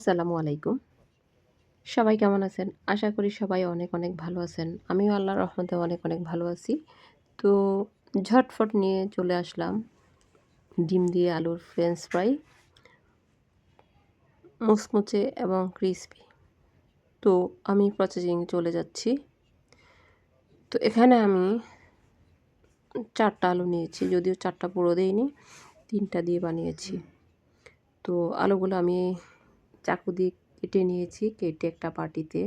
আসসালামু আলাইকুম। সবাই কেমন আছেন? আশা করি সবাই অনেক অনেক ভালো আছেন। আমিও আল্লাহর রহমতে অনেক অনেক ভালো আছি। তো ঝটফট নিয়ে চলে আসলাম ডিম দিয়ে আলুর ফ্রেঞ্চ ফ্রাই মুচমুচে এবং ক্রিসপি তো আমি প্রসেসিং চলে যাচ্ছি। তো এখানে আমি চারটা আলু নিয়েছি, যদিও চারটা পুরো দিইনি, তিনটা দিয়ে বানিয়েছি। তো আলুগুলো আমি চাকু দিয়ে কেটে নিয়েছি, কেটে একটা পাটিতে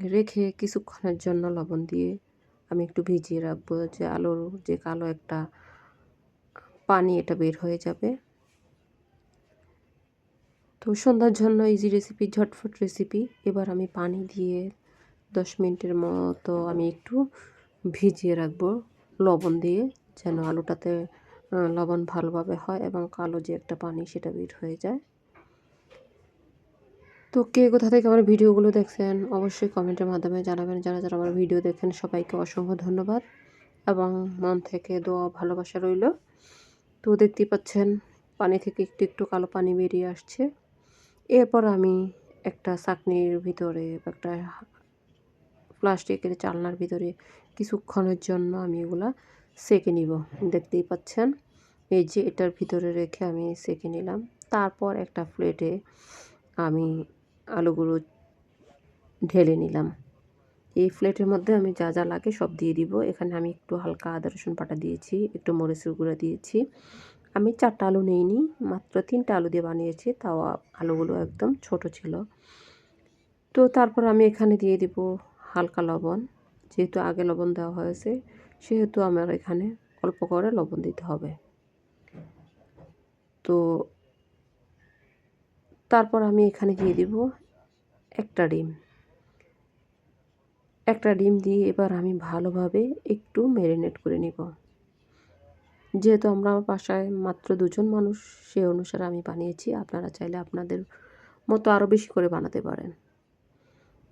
রেখে কিছুক্ষণের জন্য লবণ দিয়ে আমি একটু ভিজিয়ে রাখব যে আলুর, যে কালো একটা পানি এটা বের হয়ে যাবে। তো সন্ধ্যার জন্য ইজি রেসিপি ঝটফট রেসিপি এবার আমি পানি দিয়ে দশ মিনিটের মতো আমি একটু ভিজিয়ে রাখব লবণ দিয়ে যেন আলুটাতে লবণ ভালোভাবে হয় এবং কালো যে একটা পানি সেটা বের হয়ে যায়। তো কে কোথা থেকে আমার ভিডিওগুলো দেখছেন, অবশ্যই কমেন্টের মাধ্যমে জানাবেন। যারা যারা আমার ভিডিও দেখেন, সবাইকে অসংখ্য ধন্যবাদ এবং মন থেকে দোয়া ভালোবাসা রইল। তো দেখতেই পাচ্ছেন, পানি থেকে একটু একটু কালো পানি বেরিয়ে আসছে। এরপর আমি একটা চাকনির ভিতরে একটা প্লাস্টিকের চালনার ভিতরে কিছুক্ষণের জন্য আমি এগুলা সেকে নিব। দেখতেই পাচ্ছেন, এই যে এটার ভিতরে রেখে আমি সেকে নিলাম। তারপর একটা প্লেটে আমি আলুগুলো ঢেলে নিলাম। এই প্লেটের মধ্যে আমি যা যা লাগে সব দিয়ে দিব। এখানে আমি একটু হালকা আদা, রসুন পাটা দিয়েছি, একটু মরিচের গুঁড়া দিয়েছি। আমি চারটা আলু নিইনি, মাত্র তিনটা আলু দিয়ে বানিয়েছি, তাও আলুগুলো একদম ছোট ছিল। তো তারপর আমি এখানে দিয়ে দিব হালকা লবণ। যেহেতু আগে লবণ দেওয়া হয়েছে, সেহেতু আমার এখানে অল্প করে লবণ দিতে হবে। তো তারপর আমি এখানে দিয়ে দিব একটা ডিম। একটা ডিম দিয়ে এবার আমি ভালোভাবে একটু ম্যারিনেট করে নিব। যেহেতু আমরা বাসায় মাত্র দুজন মানুষ, সে অনুসারে আমি বানিয়েছি, আপনারা চাইলে আপনাদের মতো আরও বেশি করে বানাতে পারেন।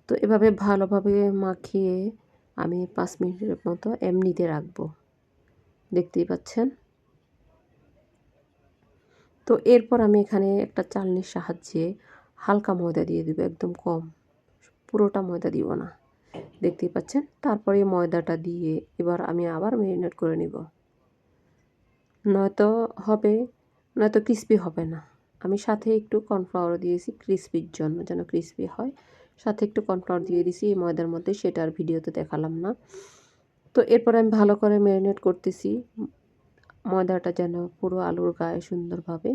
তো এভাবে ভালোভাবে মাখিয়ে আমি পাঁচ মিনিটের মতো এমনিতে রাখব। দেখতেই পাচ্ছেন? তো এরপর আমি এখানে একটা চালনির সাহায্যে হালকা ময়দা দিয়ে দেবো, একদম কম। পুরোটা ময়দা দিব না, দেখতেই পাচ্ছেন? তারপরে ময়দাটা দিয়ে এবার আমি আবার ম্যারিনেট করে নিব। নয়তো হবে, নয়তো ক্রিসপি হবে না। আমি সাথে একটু কর্নফ্লাওয়ারও দিয়েছি ক্রিসপির জন্য যেন ক্রিসপি হয়। সাথে একটু কর্নফ্লাওয়ার দিয়ে দিয়েছি এই ময়দার মধ্যে সেটা আর ভিডিওতে দেখালাম না। তো এরপর আমি ভালো করে ম্যারিনেট করতেছি। ময়দাটা যেন পুরো আলুর গায়ে সুন্দরভাবে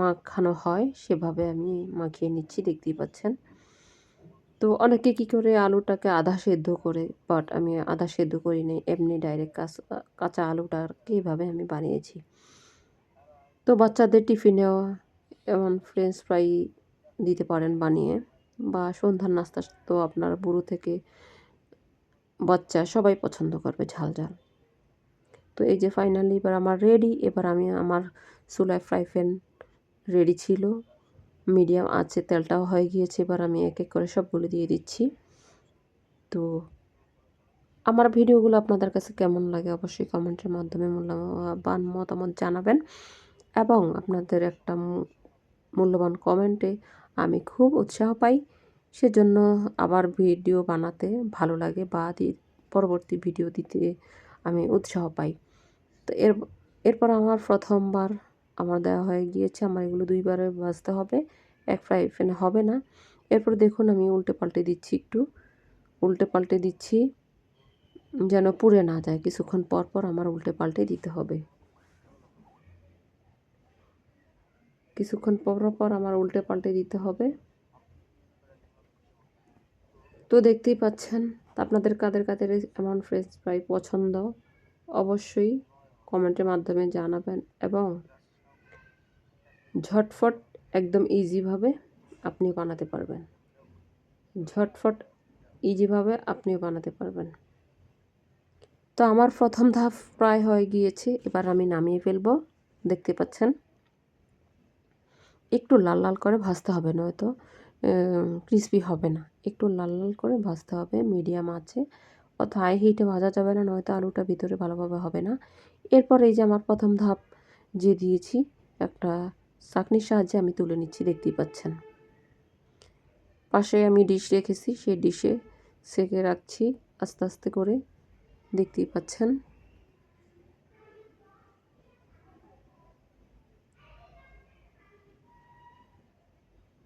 মাখানো হয়, সেভাবে আমি মাখিয়ে নিচ্ছি, দেখতেই পাচ্ছেন। তো অনেকে কি করে আলুটাকে আধা সেদ্ধ করে, বাট আমি আধা সেদ্ধ করি নি এমনি ডাইরেক্ট কাঁচা আলুটাকে এইভাবে আমি বানিয়েছি। তো বাচ্চাদের টিফিনেও এমন ফ্রেঞ্চ ফ্রাই দিতে পারেন বানিয়ে, বা সন্ধ্যার নাস্তা তো আপনার বুড়ো থেকে বাচ্চা সবাই পছন্দ করবে ঝাল ঝাল। তো এই যে ফাইনালি এবার আমার রেডি এবার আমি আমার চুলায় ফ্রাই প্যান রেডি ছিল। মিডিয়াম আছে, তেলটাও হয়ে গিয়েছে, এবার আমি এক এক করে সবগুলো দিয়ে দিচ্ছি। তো আমার ভিডিওগুলো আপনাদের কাছে কেমন লাগে অবশ্যই কমেন্টের মাধ্যমে মূল্যবান মতামত জানাবেন। এবং আপনাদের একটা মূল্যবান কমেন্টে আমি খুব উৎসাহ পাই। সেজন্য আবার ভিডিও বানাতে ভালো লাগে বা পরবর্তী ভিডিও দিতে আমি উৎসাহ পাই। তো এর, এরপর আমার প্রথমবার আমার দেওয়া হয়ে গিয়েছে, আমার এগুলো দুইবারে ভাজতে হবে, এক ফ্রাই প্যানে হবে না। এরপর দেখুন আমি উল্টে পাল্টে দিচ্ছি একটু, উল্টে পাল্টে দিচ্ছি যেন পুড়ে না যায়, কিছুক্ষণ পর পর আমার উল্টে পাল্টে দিতে হবে। কিছুক্ষণ পর পর আমার উল্টে পাল্টে দিতে হবে। তো দেখতেই পাচ্ছেন আপনাদের কাদের কাদের এমন ফ্রেঞ্চ ফ্রাই পছন্দ? অবশ্যই কমেন্টের মাধ্যমে জানাবেন এবং ঝটফট একদম ইজিভাবে আপনি বানাতে পারবেন। ঝটফট ইজিভাবে আপনিও বানাতে পারবেন। তো আমার প্রথম ধাপ প্রায় হয়ে গিয়েছে, এবার আমি নামিয়ে ফেলব। দেখতে পাচ্ছেন? একটু লাল লাল করে ভাজতে হবে নয়তো। ক্রিসপি হবে না। একটু লাল লাল করে ভাজতে হবে মিডিয়াম আছে। অত হাই হিটে ভাজা যাবে না, নয়তো আলুটা ভিতরে ভালোভাবে হবে না। এরপর এই যে আমার প্রথম ধাপ যে দিয়েছি, একটা চাকনির সাহায্যে আমি তুলে নিচ্ছি, দেখতেই পাচ্ছেন। পাশে আমি ডিশ রেখেছি, সেই ডিশে সেকে রাখছি, আস্তে আস্তে করে, দেখতেই পাচ্ছেন।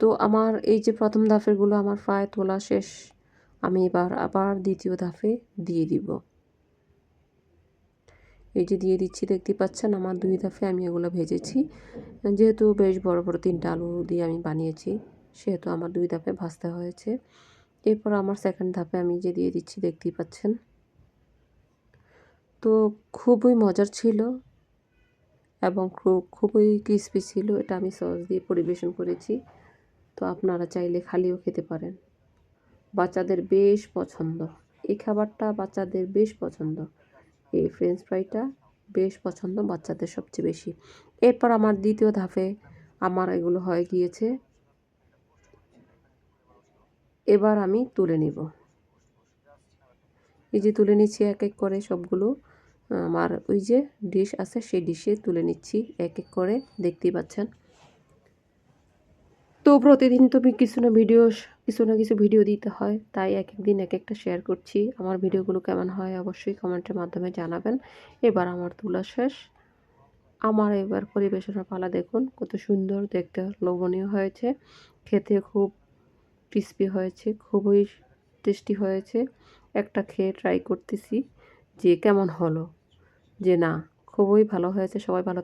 তো আমার এই যে প্রথম ধাপেরগুলো আমার প্রায় তোলা শেষ, আমি এবার আবার দ্বিতীয় ধাপে দিয়ে দিব। এই যে দিয়ে দিচ্ছি, দেখতে পাচ্ছেন আমার দুই ধাপে আমি এগুলো ভেজেছি। যেহেতু বেশ বড় বড় তিনটা আলু দিয়ে আমি বানিয়েছি, সেহেতু আমার দুই ধাপে ভাজতে হয়েছে। এরপর আমার সেকেন্ড ধাপে আমি যে দিয়ে দিচ্ছি, দেখতেই পাচ্ছেন। তো খুবই মজার ছিল এবং খুবই ক্রিস্পি ছিল, এটা আমি সস দিয়ে পরিবেশন করেছি। তো আপনারা চাইলে খালিও খেতে পারেন। বাচ্চাদের বেশ পছন্দ। এই খাবারটা বাচ্চাদের বেশ পছন্দ। এই ফ্রেঞ্চ ফ্রাইটা বেশ পছন্দ বাচ্চাদের সবচেয়ে বেশি। এরপর আমার দ্বিতীয় ধাপে আমার এগুলো হয়ে গিয়েছে। এবার আমি তুলে নিব। এই যে তুলে নিচ্ছি এক এক করে সবগুলো। আমার ওই যে ডিশ আছে সেই ডিশে তুলে নিচ্ছি এক এক করে। দেখতেই পাচ্ছেন। তো প্রতিদিন তুমি কিছু না ভিডিও কিছু না কিছু ভিডিও দিতে হয়। তাই এক এক দিন এক একটা শেয়ার করছি। আমার ভিডিওগুলো কেমন হয় অবশ্যই কমেন্টের মাধ্যমে জানাবেন। এবার আমার তোলা শেষ। আমার এবার পরিবেশনের পালা দেখুন, কত সুন্দর দেখতে লোভনীয় হয়েছে। খেতে খুব ক্রিস্পি হয়েছে, খুবই টেস্টি হয়েছে। একটা খেয়ে ট্রাই করতেছি যে কেমন হলো। যে না, খুবই ভালো হয়েছে, সবাই ভালো